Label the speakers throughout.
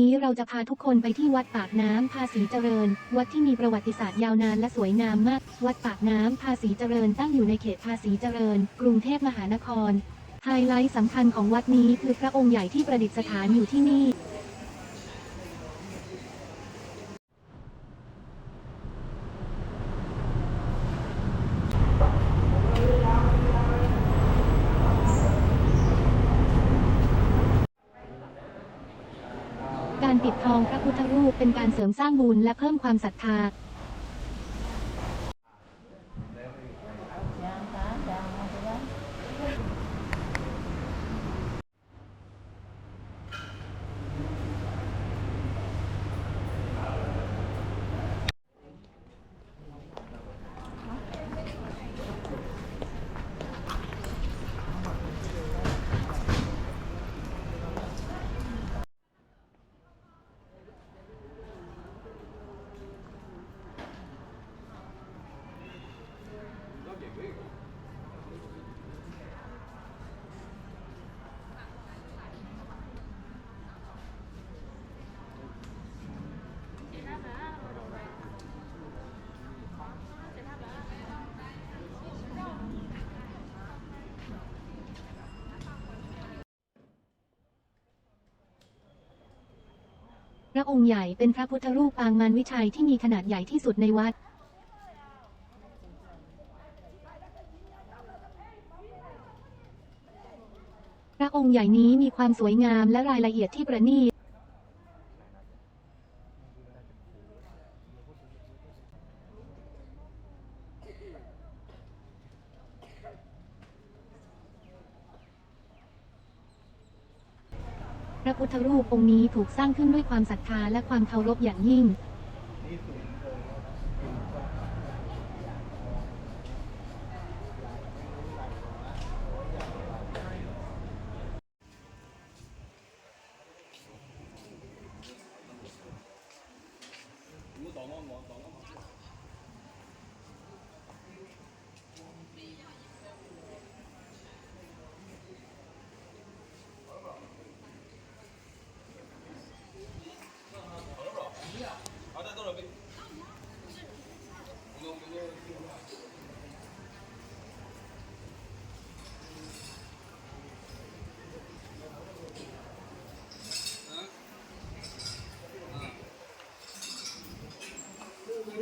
Speaker 1: นี้เราจะพาทุกคนไปที่วัดปากน้ำภาษีเจริญ วัดที่มีประวัติศาสตร์ยาวนานและสวยงามมาก วัดปากน้ำภาษีเจริญตั้งอยู่ในเขตภาษีเจริญ กรุงเทพมหานคร ไฮไลท์สำคัญของวัดนี้คือพระองค์ใหญ่ที่ประดิษฐานอยู่ที่นี่ การปิดทองพระพุทธ เสริมสร้างบุญและเพิ่มความศรัทธา ระองค์ใหญ่เป็นพระพุทธรูปปางมารวิชัยที่มีขนาดใหญ่ที่สุดในวัด พระองค์ใหญ่นี้มีความสวยงามและรายละเอียดที่ประณีต พ ระพุทธรูปองค์นี้ถูกสร้างขึ้นด้วยความศรัทธาและความเคารพอย่างยิ่ง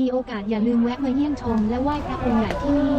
Speaker 1: มีโอกาสอย่าลืมแวะมาเยี่ยมชมและไหว้พระองค์ใหญ่ที่นี่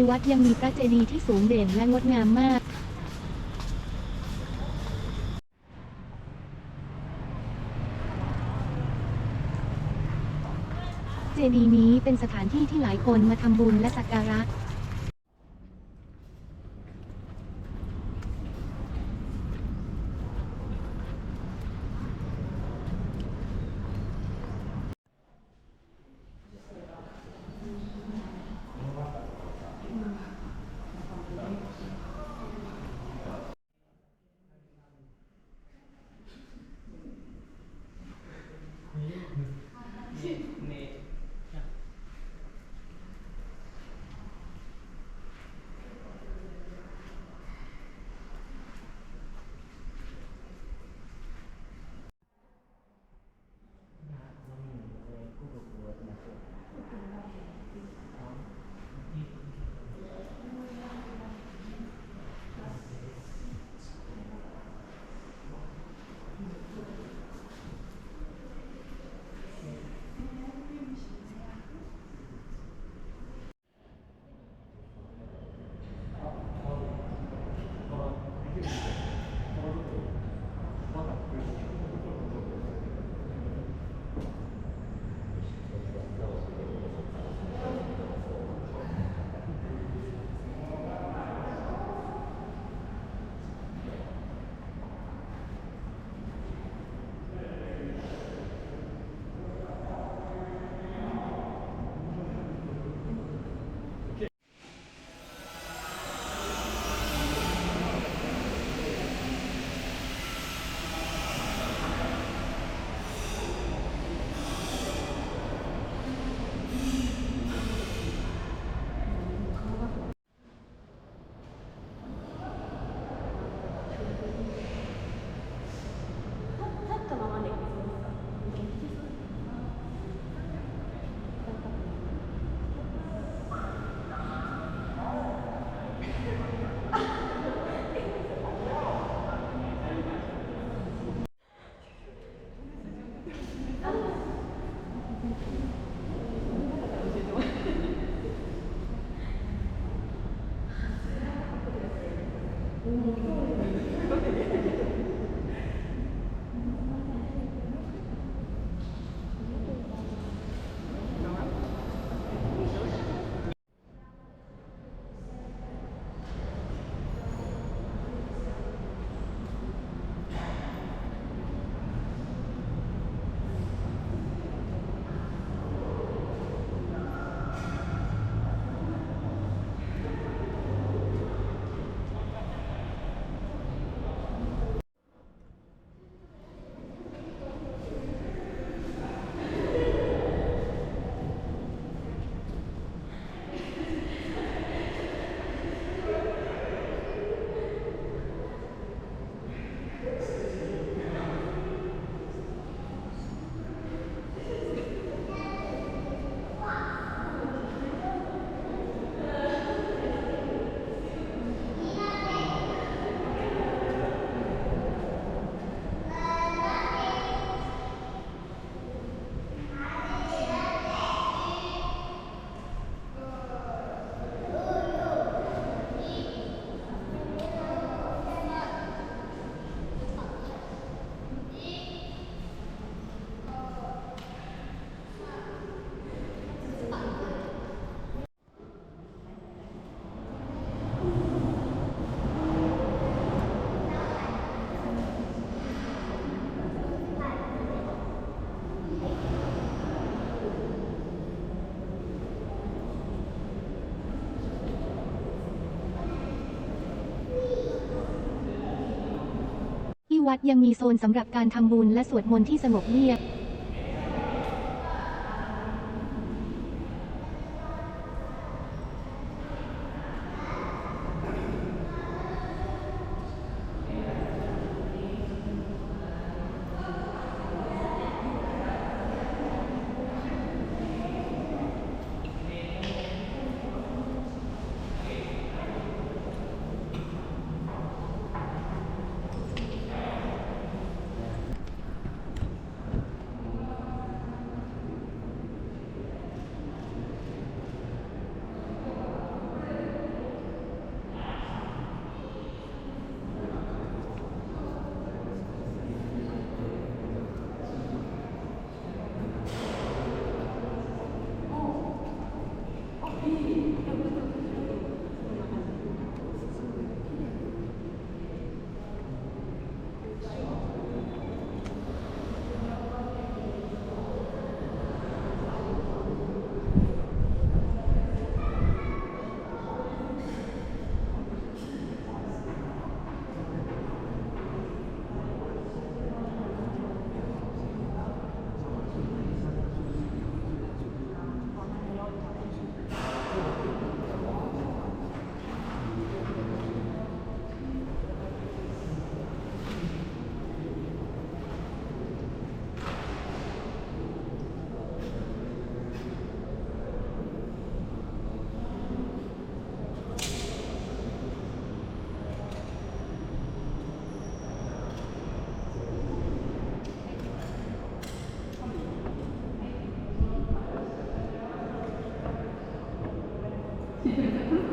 Speaker 1: ติวัดยังมีพระเจดีย์ที่สูงเด่นและงดงามมากเจดีย์นี้เป็นสถานที่ที่หลายคนมาทำบุญและสักการะ ที่วัดยังมีโซนสำหรับการทำบุญและสวดมนต์ที่สงบเงียบ Thank you.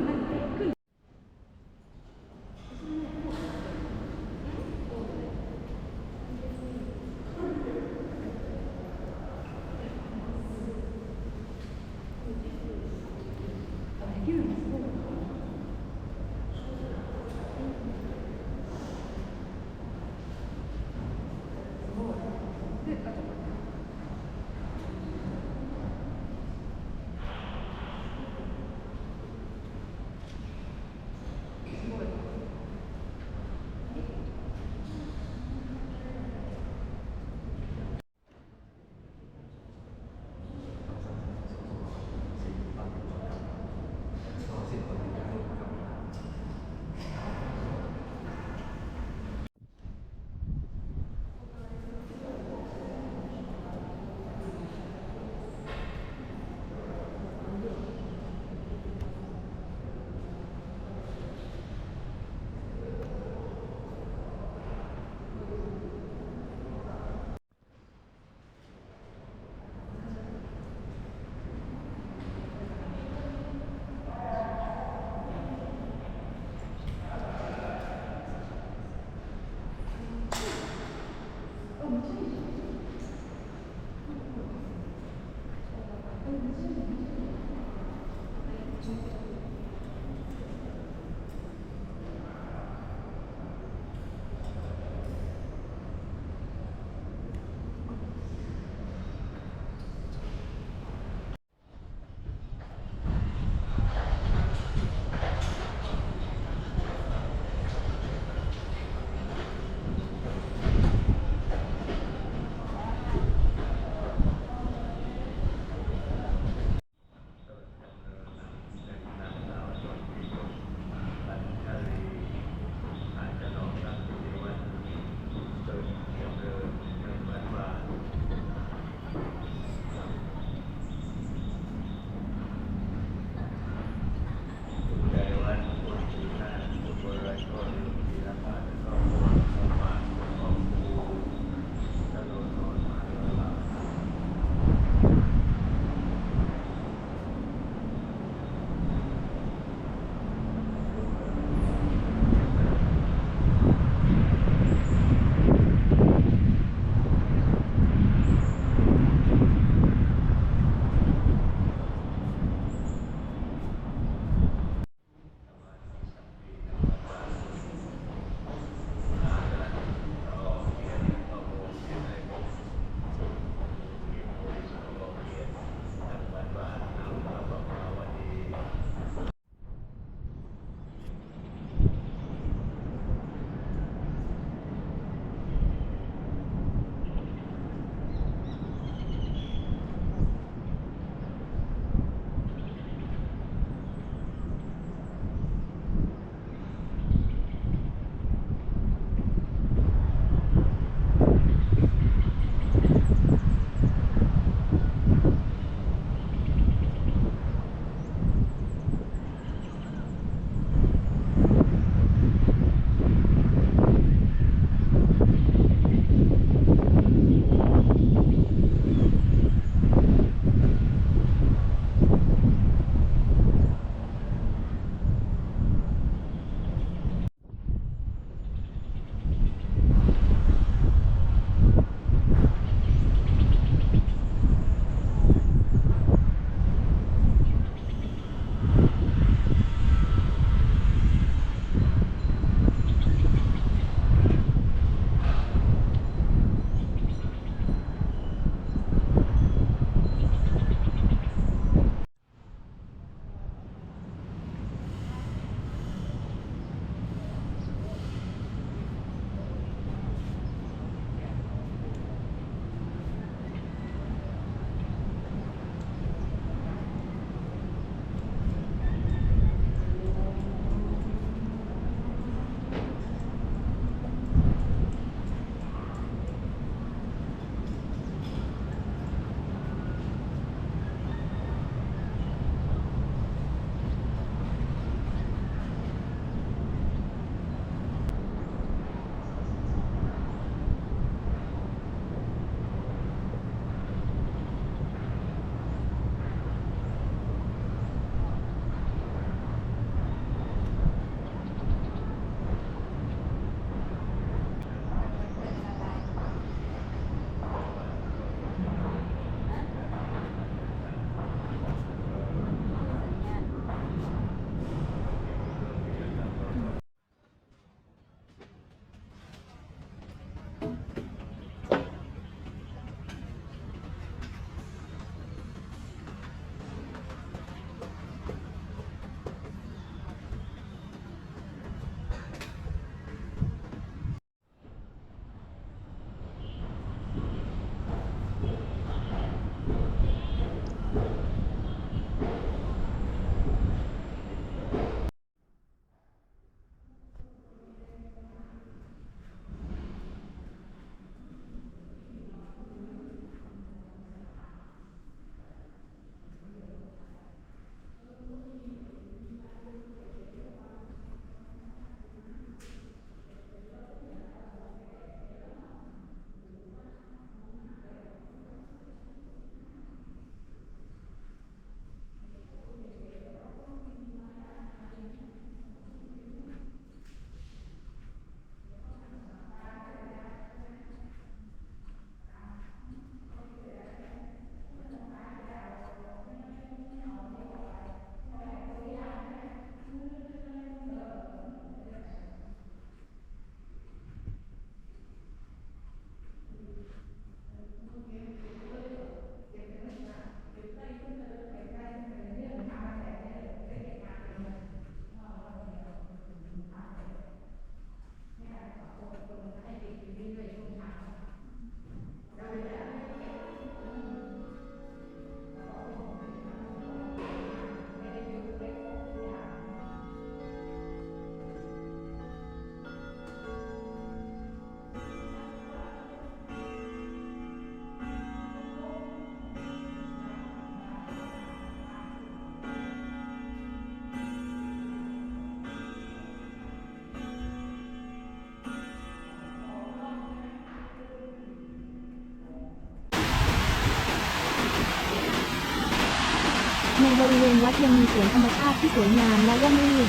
Speaker 1: วัดยังมีสวนธรรมชาติที่สวยงามและร่มรื่น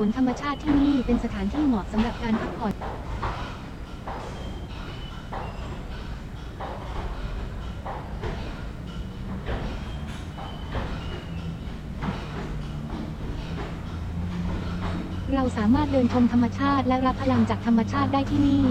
Speaker 1: วนธรรมชาติที่นี่เป็นสถานที่เหมาะสำหรับการพักผ่อนเราสามารถเดินชมธรรมชาติและรับพลังจากธรรมชาติได้ที่นี่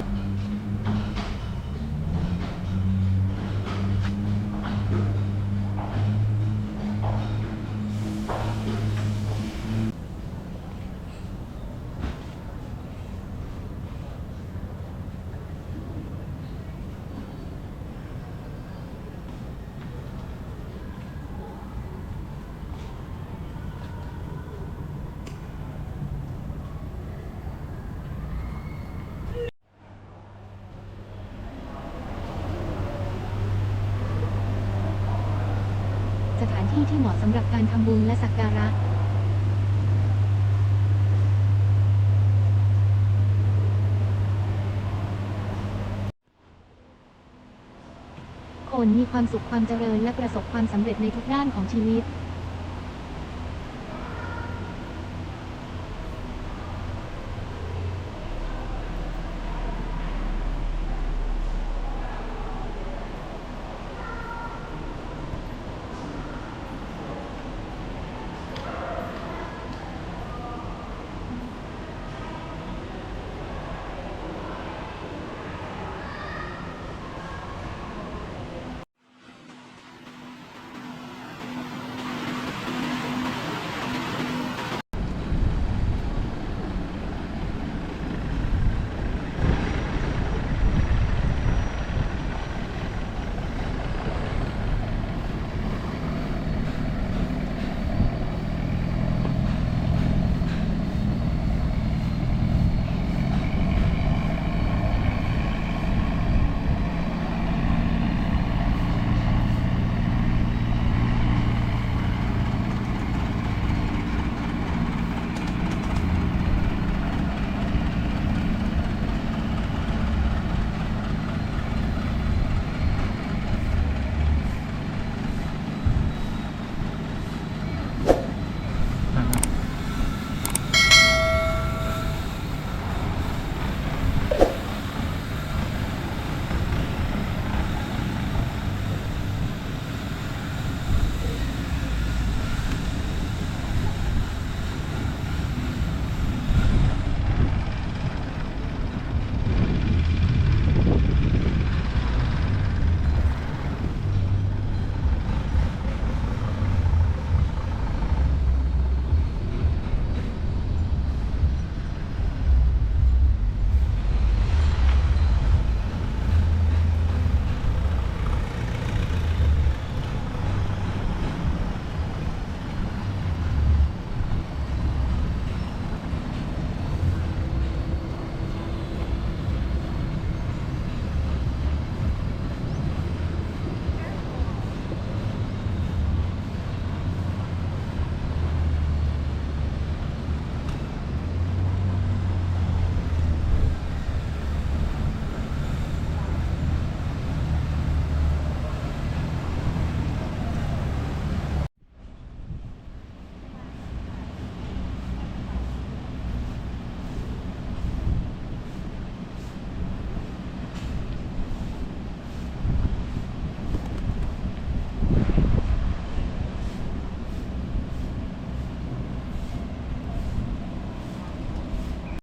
Speaker 1: ที่เหมาะสำหรับการทำบุญและสักการะคนมีความสุขความเจริญและประสบความสำเร็จในทุกด้านของชีวิต